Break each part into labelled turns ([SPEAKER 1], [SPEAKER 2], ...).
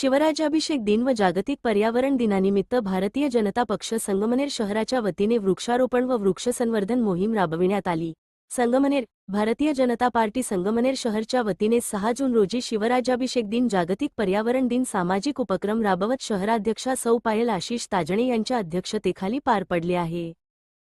[SPEAKER 1] शिवराज्याभिषेक दिन व जागतिक पर्यावरण दिनानिमित्त भारतीय जनता पक्ष संगमनेर शहराच्या वतीने वृक्षारोपण व वृक्ष संवर्धन मोहीम राबविण्यात आली. संगमनेर भारतीय जनता पार्टी संगमनेर शहरच्या वतीने सहा जून रोजी शिवराज्याभिषेक दिन जागतिक पर्यावरण दिन सामाजिक उपक्रम राबवत शहराध्यक्षा सौ पायल आशिष ताजणे यांच्या अध्यक्षतेखाली पार पडले आहे.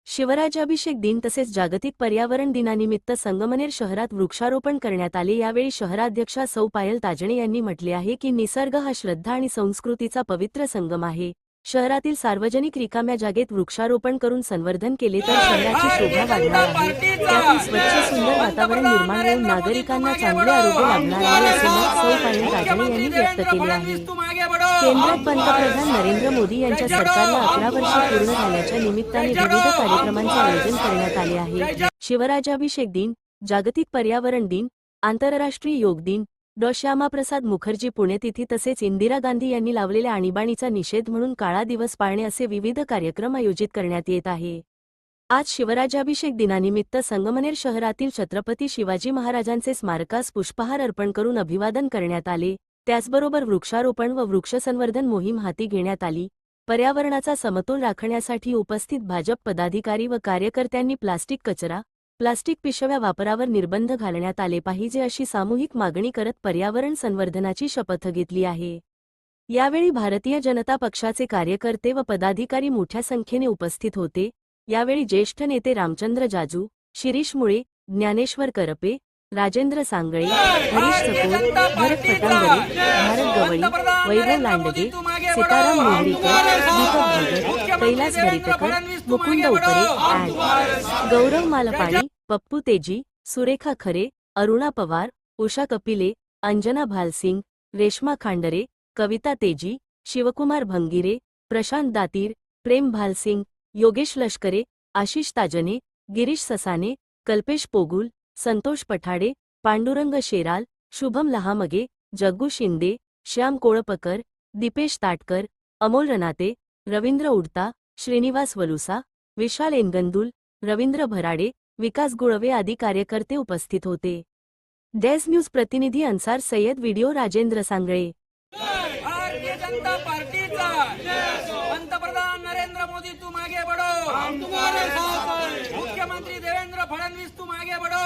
[SPEAKER 1] शिवराज्याभिषेक दिन तसेच जागतिक पर्यावरण दिनानिमित्त संगमनेर शहरात वृक्षारोपण करण्यात आले. यावेळी शहराध्यक्षा सौ पायल ताजणे यांनी म्हटले आहे की निसर्ग हा श्रद्धा आणि संस्कृतीचा पवित्र संगम आहे. शहरातील सार्वजनिक रिकाम्या जागेत वृक्षारोपण करून संवर्धन केले तर शहराची शोभा वाढणार आहे. त्यातून स्वच्छ सुंदर वातावरण निर्माण होऊन नागरिकांना चांगले आरोग्य लाभणार आहे असे मत सौ पायल ताजणे यांनी व्यक्त केले आहे. केंद्रात पंतप्रधान नरेंद्र मोदी यांच्या सरकारला अकरा वर्षे पूर्ण झाल्याच्या निमित्ताने विविध कार्यक्रमांचे आयोजन करण्यात आले आहे. शिवराज्याभिषेक दिन जागतिक पर्यावरण दिन आंतरराष्ट्रीय योग दिन डॉ. श्यामाप्रसाद मुखर्जी पुण्यतिथी तसेच इंदिरा गांधी यांनी लावलेल्या आणीबाणीचा निषेध म्हणून काळा दिवस पाळणे असे विविध कार्यक्रम आयोजित करण्यात येत आहे. आज शिवराज्याभिषेक दिनानिमित्त संगमनेर शहरातील छत्रपती शिवाजी महाराजांचे स्मारकास पुष्पहार अर्पण करून अभिवादन करण्यात आले. त्याचबरोबर वृक्षारोपण व वृक्षसंवर्धन मोहीम हाती घेण्यात आली. पर्यावरणाचा समतोल राखण्यासाठी उपस्थित भाजप पदाधिकारी व कार्यकर्त्यांनी प्लास्टिक कचरा प्लास्टिक पिशव्या वापरावर निर्बंध घालण्यात आले पाहिजे अशी सामूहिक मागणी करत पर्यावरण संवर्धनाची शपथ घेतली आहे. यावेळी भारतीय जनता पक्षाचे कार्यकर्ते व पदाधिकारी मोठ्या संख्येने उपस्थित होते. यावेळी ज्येष्ठ नेते रामचंद्र जाजू शिरीष मुळे ज्ञानेश्वर करपे राजेंद्र सांगळे हरीश चकोर भरत फटांगरे भारत गवळी वैभव लांडगे सीताराम मोहरीकर दीपक भगत कैलास भरितकर मुकुंद उपरे ॲड गौरव मालपाणी पप्पू तेजी सुरेखा खरे अरुणा पवार उषा कपिले अंजना भालसिंग रेश्मा खांडरे कविता तेजी शिवकुमार भंगिरे प्रशांत दातीर प्रेम भालसिंग योगेश लष्करे आशिष ताजने गिरीश ससाने कल्पेश पोगुल संतोष पठाडे पांडुरंग शेराल शुभम लहामगे जग्गू शिंदे श्याम कोळपकर दीपेश ताटकर अमोल रनाते रवींद्र उडता श्रीनिवास वलुसा विशाल एनगंदुल रवींद्र भराडे विकास गुळवे आदी कार्यकर्ते उपस्थित होते. डेज न्यूज प्रतिनिधी अन्सार सय्यद व्हिडिओ राजेंद्र सांगळे.
[SPEAKER 2] भारतीय जनता पार्टीचा. पंतप्रधान नरेंद्र मोदी तू मागे बढ़ो. मुख्यमंत्री देवेंद्र फडणवीस तू मागे बढ़ो.